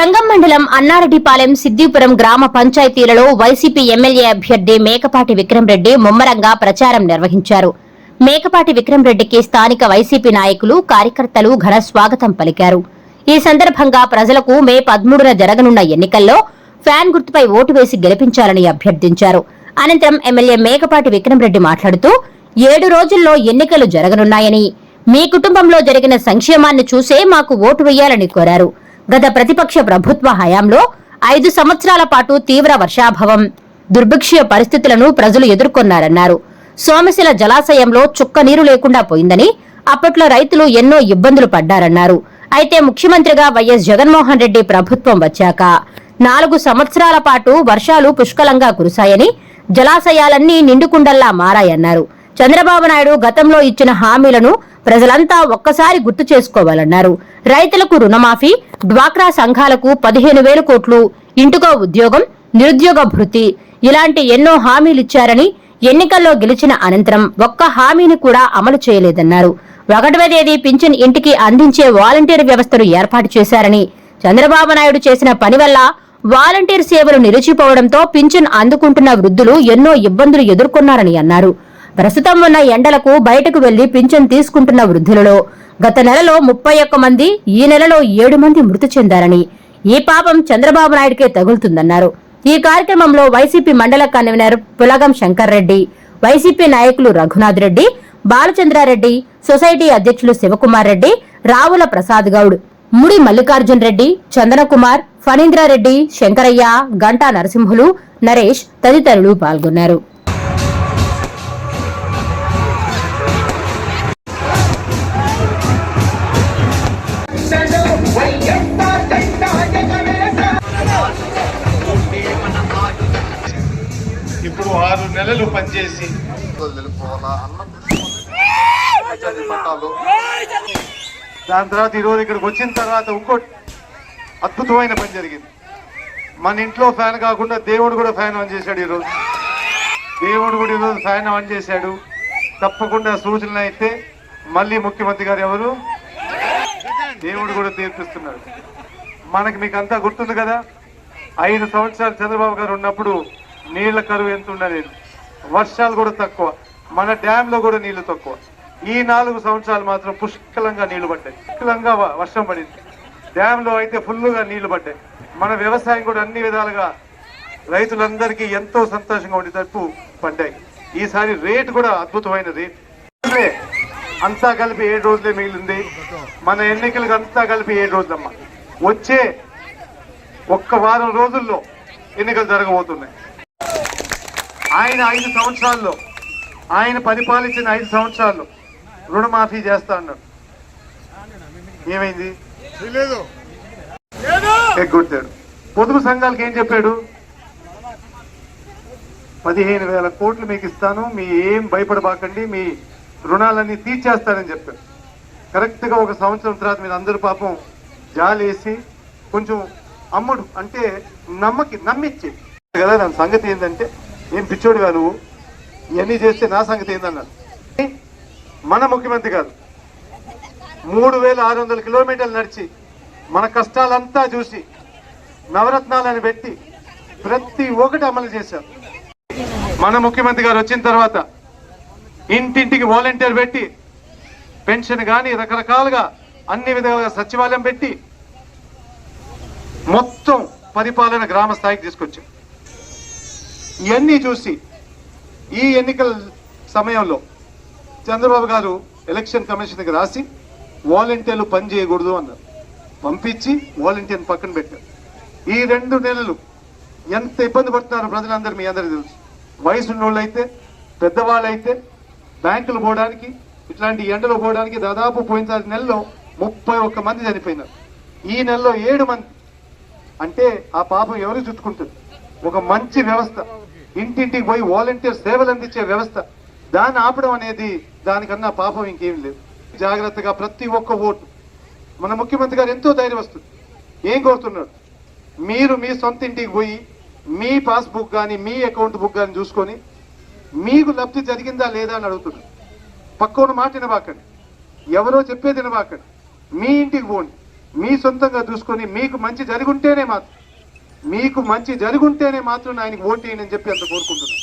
జంగం మండలం అన్నారెడ్డిపాలెం సిద్దిపురం గ్రామ పంచాయతీలలో YCP MLA అభ్యర్థి మేకపాటి విక్రమరెడ్డి ముమ్మరంగా ప్రచారం నిర్వహించారు. మేకపాటి విక్రమరెడ్డికి స్థానిక వైసీపీ నాయకులు కార్యకర్తలు ఘన స్వాగతం పలికారు. ఈ సందర్భంగా ప్రజలకు మే పదమూడున జరగనున్న ఎన్నికల్లో ఫ్యాన్ గుర్తుపై ఓటు వేసి గెలిపించాలని అభ్యర్థించారు. అనంతరం ఎమ్మెల్యే మేకపాటి విక్రమరెడ్డి మాట్లాడుతూ ఏడు రోజుల్లో ఎన్నికలు జరగనున్నాయని మీ కుటుంబంలో జరిగిన సంక్షేమాన్ని చూసే మాకు ఓటు వేయాలని కోరారు. గత ప్రతిపక్ష ప్రభుత్వ హయాంలో ఐదు సంవత్సరాల పాటు తీవ్ర వర్షాభావం దుర్భిక్ష పరిస్థితులను ప్రజలు ఎదుర్కొన్నారన్నారు. సోమశిల జలాశయంలో చుక్క నీరు లేకుండా పోయిందని అప్పట్లో రైతులు ఎన్నో ఇబ్బందులు పడ్డారన్నారు. అయితే ముఖ్యమంత్రిగా వైఎస్ జగన్మోహన్ రెడ్డి ప్రభుత్వం వచ్చాక నాలుగు సంవత్సరాల పాటు వర్షాలు పుష్కలంగా కురిశాయని జలాశయాలన్నీ నిండుకుండల్లా మారాయన్నారు. చంద్రబాబు నాయుడు గతంలో ఇచ్చిన హామీలను ప్రజలంతా ఒక్కసారి గుర్తు చేసుకోవాలన్నారు. రైతులకు రుణమాఫీ డ్వాక్రా సంఘాలకు పదిహేను వేల కోట్లు ఇంటికో ఉద్యోగం నిరుద్యోగ భృతి ఇలాంటి ఎన్నో హామీలిచ్చారని ఎన్నికల్లో గెలిచిన అనంతరం ఒక్క హామీని కూడా అమలు చేయలేదన్నారు. ఒకటవ తేదీ పింఛన్ ఇంటికి అందించే వాలంటీర్ వ్యవస్థను ఏర్పాటు చేశారని చంద్రబాబు నాయుడు చేసిన పని వల్ల వాలంటీర్ సేవలు నిలిచిపోవడంతో పింఛన్ అందుకుంటున్న వృద్ధులు ఎన్నో ఇబ్బందులు ఎదుర్కొన్నారని అన్నారు. ప్రస్తుతం ఉన్న ఎండలకు బయటకు వెళ్ళి పింఛన్ తీసుకుంటున్న వృద్ధులలో గత నెలలో ముప్పై ఒక్క మంది ఈ నెలలో ఏడు మంది మృతి చెందారని ఈ పాపం చంద్రబాబు నాయుడుకే తగులుతుందన్నారు. ఈ కార్యక్రమంలో వైసీపీ మండల కన్వీనర్ పులగం శంకర్ రెడ్డి వైసీపీ నాయకులు రఘునాథ్ రెడ్డి బాలచంద్రారెడ్డి సొసైటీ అధ్యక్షులు శివకుమార్ రెడ్డి రావుల ప్రసాద్ గౌడ్ ముడి మల్లికార్జున్ రెడ్డి చందనకుమార్ ఫణీంద్రారెడ్డి శంకరయ్య గంటా నరసింహులు నరేష్ తదితరులు పాల్గొన్నారు. నెలలు పనిచేసి. దాని తర్వాత ఈరోజు ఇక్కడికి వచ్చిన తర్వాత ఇంకో అద్భుతమైన పని జరిగింది. మన ఇంట్లో ఫ్యాన్ కాకుండా దేవుడు కూడా ఫ్యాన్ ఆన్ చేశాడు ఈరోజు. దేవుడు కూడా ఈరోజు ఫ్యాన్ ఆన్ చేశాడు. తప్పకుండా సూచనలు అయితే మళ్ళీ ముఖ్యమంత్రి గారు ఎవరు? దేవుడు కూడా తీర్పిస్తున్నాడు. మనకి మీకు అంతా గుర్తుంది కదా? ఐదు సంవత్సరాలు చంద్రబాబు గారు ఉన్నప్పుడు నీళ్ళ కరువు ఎంత ఉండలేదు. వర్షాలు కూడా తక్కువ మన డ్యామ్లో కూడా నీళ్ళు తక్కువ. ఈ నాలుగు సంవత్సరాలు మాత్రం పుష్కలంగా నీళ్ళు పడ్డాయి. పుష్కలంగా వర్షం పడింది. డ్యామ్లో అయితే ఫుల్గా నీళ్ళు పడ్డాయి. మన వ్యవసాయం కూడా అన్ని విధాలుగా రైతులందరికీ ఎంతో సంతోషంగా ఉండేటట్టు పడ్డాయి. ఈసారి రేటు కూడా అద్భుతమైన రేట్. అంతా కలిపి ఏడు రోజులే మిగిలింది. మన ఎన్నికలకు అంతా కలిపి ఏడు రోజులమ్మా. వచ్చే ఒక్క వారం రోజుల్లో ఎన్నికలు జరగబోతున్నాయి. ఆయన ఐదు సంవత్సరాల్లో ఆయన పరిపాలించిన ఐదు సంవత్సరాల్లో రుణమాఫీ చేస్తా అన్నాడు. ఏమైంది? ఎగ్గొట్టాడు. పొదుపు సంఘాలకు ఏం చెప్పాడు? పదిహేను వేల కోట్లు మీకు ఇస్తాను మీ ఏం భయపడబాకండి మీ రుణాలన్నీ తీర్చేస్తానని చెప్పాడు. కరెక్ట్గా ఒక సంవత్సరం తర్వాత మీరు అందరూ పాపం జాలేసి కొంచెం అమ్ముడు అంటే నమ్మకి నమ్మిచ్చి కదా దాని సంగతి ఏంటంటే ఏం పిచ్చోడు నువ్వు? ఇవన్నీ చేస్తే నా సంగతి ఏందన్నాడు? మన ముఖ్యమంత్రి గారు మూడు వేల ఆరు వందల కిలోమీటర్లు నడిచి మన కష్టాలంతా చూసి నవరత్నాలను పెట్టి ప్రతి ఒక్కటి అమలు చేశారు. మన ముఖ్యమంత్రి గారు వచ్చిన తర్వాత ఇంటింటికి వాలంటీర్ పెట్టి పెన్షన్ కానీ రకరకాలుగా అన్ని విధాలుగా సచివాలయం పెట్టి మొత్తం పరిపాలన గ్రామ స్థాయికి తీసుకొచ్చాం ఇవన్నీ చూసి ఈ ఎన్నికల సమయంలో చంద్రబాబు గారు ఎలక్షన్ కమిషన్కి రాసి వాలంటీర్లు పని చేయకూడదు అన్నారు. పంపించి వాలంటీర్ని పక్కన పెట్టారు. ఈ రెండు నెలలు ఎంత ఇబ్బంది పడుతున్నారు ప్రజలందరూ మీ అందరికీ తెలుసు. వయసు ఉన్నోళ్ళు అయితే పెద్దవాళ్ళు అయితే బ్యాంకులు పోవడానికి ఇట్లాంటి ఎండలు పోవడానికి దాదాపు పోయినసారి నెలలో ముప్పై ఒక్క మంది చనిపోయినారు. ఈ నెలలో ఏడు మంది. అంటే ఆ పాపం ఎవరు చుట్టుకుంటుంది? ఒక మంచి వ్యవస్థ. ఇంటింటికి పోయి వాలంటీర్ సేవలు అందించే వ్యవస్థ. దాన్ని ఆపడం అనేది దానికన్నా పాపం ఇంకేం లేదు. జాగ్రత్తగా ప్రతి ఒక్క ఓటు. మన ముఖ్యమంత్రి గారు ఎంతో ధైర్యం వస్తుంది. ఏం కోరుతున్నాడు? మీరు మీ సొంత ఇంటికి పోయి మీ పాస్బుక్ కానీ మీ అకౌంట్ బుక్ కానీ చూసుకొని మీకు లబ్ధి జరిగిందా లేదా అని అడుగుతున్నాడు. పక్కన మాట వినబాకండి. ఎవరో చెప్పేది వినబాకండి. మీ ఇంటికి పోండి. మీ సొంతంగా చూసుకొని మీకు మంచి జరిగి ఉంటేనే మాత్రం మీకు మంచి జరుగుంటేనే మాత్రం ఆయనకి ఓటు వేయనని చెప్పి అంత కోరుకుంటున్నాను.